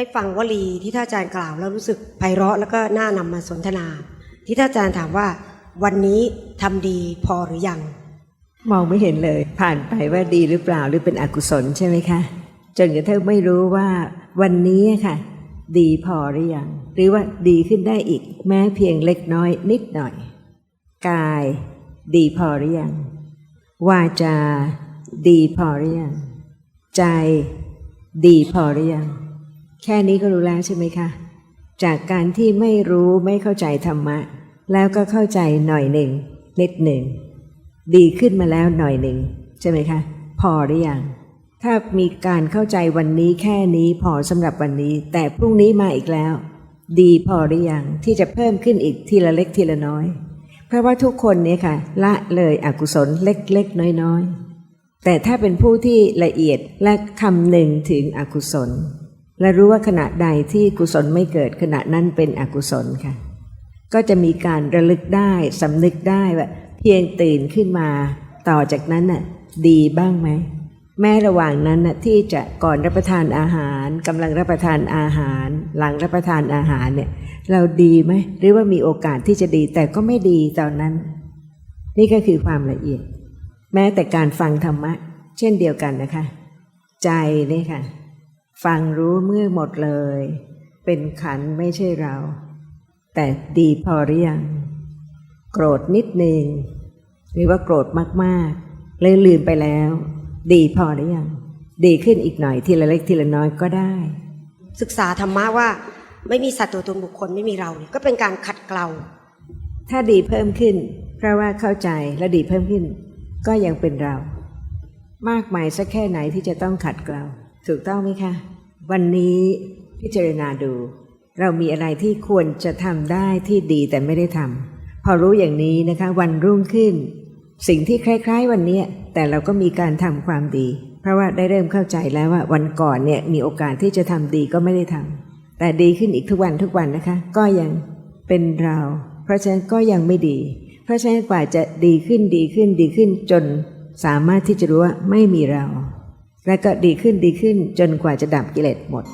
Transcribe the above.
ได้ฟังวลีที่ท่านอาจารย์กล่าวแล้วรู้สึกไพเราะแล้วก็น่านำมาสนทนา ที่ท่านอาจารย์ถามว่า วันนี้ทำดีพอหรือยัง มองไม่เห็นเลย ผ่านไปว่าดีหรือเปล่าหรือเป็นอกุศลใช่ไหมคะจนกระทั่งไม่รู้ว่าวันนี้ค่ะ ดีพอหรือยังหรือว่าดีขึ้นได้อีก แม้เพียงเล็กน้อยนิดหน่อย กาย ดีพอหรือยังวาจา ดีพอหรือยังใจ ดีพอหรือยัง แค่นี้ก็รู้แล้วใช่ไหมคะ จากการที่ไม่รู้ไม่เข้าใจธรรมะ แล้วก็เข้าใจหน่อยหนึ่งนิดหนึ่ง ดีขึ้นมาแล้วหน่อยหนึ่งใช่ไหมคะ พอหรือยังถ้ามีการเข้าใจวันนี้แค่นี้พอสำหรับวันนี้ แต่พรุ่งนี้มาอีกแล้ว ดีพอหรือยังที่จะเพิ่มขึ้นอีกทีละเล็กทีละน้อย เพราะว่าทุกคนเนี่ยค่ะ ละเลยอกุศลเล็กๆน้อยๆแต่ถ้าเป็นผู้ที่ละเอียดและคำหนึ่งถึงอกุศล และรู้ว่าขณะใดที่กุศลไม่เกิดขณะนั้นเป็นอกุศลค่ะ ก็จะมีการระลึกได้สำนึกได้ว่าเพียงตื่นขึ้นมา ต่อจากนั้นน่ะดีบ้างไหม แม้ระหว่างนั้นน่ะที่จะก่อนรับประทานอาหารกำลังรับประทานอาหาร หลังรับประทานอาหารเนี่ยเราดีไหมหรือว่ามีโอกาสที่จะดีแต่ก็ไม่ดีตอนนั้น นี่ก็คือความละเอียด แม้แต่การฟังธรรมะ เช่นเดียวกันนะคะ ใจนี่ค่ะ ฟังรู้เมื่อหมดเลย เป็นขันธ์ไม่ใช่เรา แต่ดีพอหรือยัง โกรธนิดหนึ่งหรือว่าโกรธมากๆ เลยลืมไปแล้ว ดีพอหรือยัง ดีขึ้นอีกหน่อยทีละเล็กทีละน้อยก็ได้ ศึกษาธรรมะว่าไม่มีสัตว์ตัวตนบุคคลไม่มีเราเนี่ยก็เป็นการขัดเกลา ถ้าดีเพิ่มขึ้น เพราะว่าเข้าใจและดีเพิ่มขึ้น ก็ยังเป็นเรา มากมายสักแค่ไหนที่จะต้องขัดเกลา ถูกต้องไหมคะ วันนี้พิจารณาดู เรามีอะไรที่ควรจะทำได้ที่ดีแต่ไม่ได้ทำพอรู้อย่างนี้นะคะ วันรุ่งขึ้น สิ่งที่คล้าย ๆ วันนี้แต่เราก็มีการทำความดี เพราะว่าได้เริ่มเข้าใจแล้วว่าวันก่อนเนี่ยมีโอกาสที่จะทำดีก็ไม่ได้ทำแต่ดีขึ้นอีกทุกวันทุกวันนะคะ ก็ยังเป็นเรา เพราะฉะนั้นก็ยังไม่ดี เพราะฉะนั้นกว่าจะดีขึ้นดีขึ้นดีขึ้นจนสามารถที่จะรู้ว่าไม่มีเรา และก็ดีขึ้นดีขึ้นจนกว่าจะดับกิเลสหมด